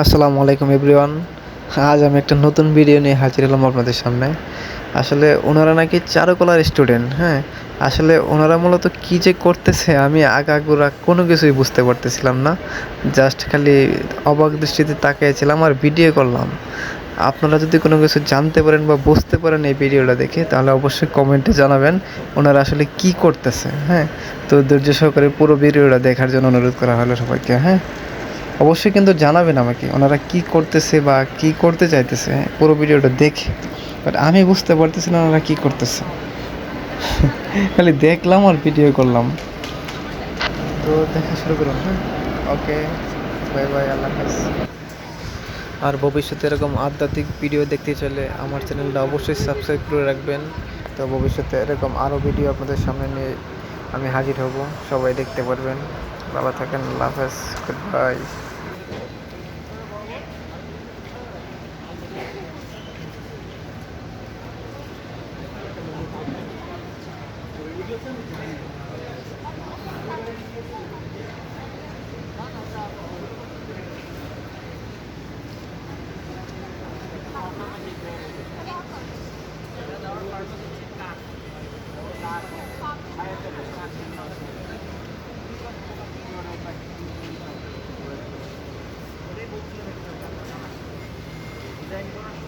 আসসালামু আলাইকুম, এভরিওয়ান। আজ আমি একটা নতুন ভিডিও নিয়ে হাজির হলাম আপনাদের সামনে। আসলে ওনারা নাকি চারুকলার স্টুডেন্ট হ্যাঁ? আসলে ওনারা মূলত কী যে করতেছে আমি আগাগোড়া কোনো কিছুই বুঝতে পারতেছিলাম না। জাস্ট খালি অবাক দৃষ্টিতে তাকিয়েছিলাম আর ভিডিও করলাম। আপনারা যদি কোনো কিছু জানতে পারেন বা বুঝতে পারেন এই ভিডিওটা দেখে, তাহলে অবশ্যই কমেন্টে জানাবেন ওনারা আসলে কি করতেছে হ্যাঁ? তো ধৈর্য সহকারে পুরো ভিডিওটা দেখার জন্য অনুরোধ করা হলো সবাইকে হ্যাঁ? অবশ্যই কিন্তু জানাবেন আমাকে, ওনারা কি করতেছে বা কি করতে চাইতেছে, পুরো ভিডিওটা দেখে। বাট আমি বুঝতে পারতেছি না ওনারা কি করতেছে। খালি দেখলাম আর ভিডিও করলাম। তো দেখা শুরু করুন হ্যাঁ? ওকে বাই বাই আল্লাহ হাফেজ। আর ভবিষ্যতে এরকম আধ্যাত্মিক ভিডিও দেখতে চাইলে আমার চ্যানেলটা অবশ্যই সাবস্ক্রাইব করে রাখবেন। তো ভবিষ্যতে এরকম আরও ভিডিও আপনাদের সামনে নিয়ে আমি হাজির হব, সবাই দেখতে পারবেন। ভালো থাকেন আল্লাহ হাফেজ গুড বাই ডিজাইন করা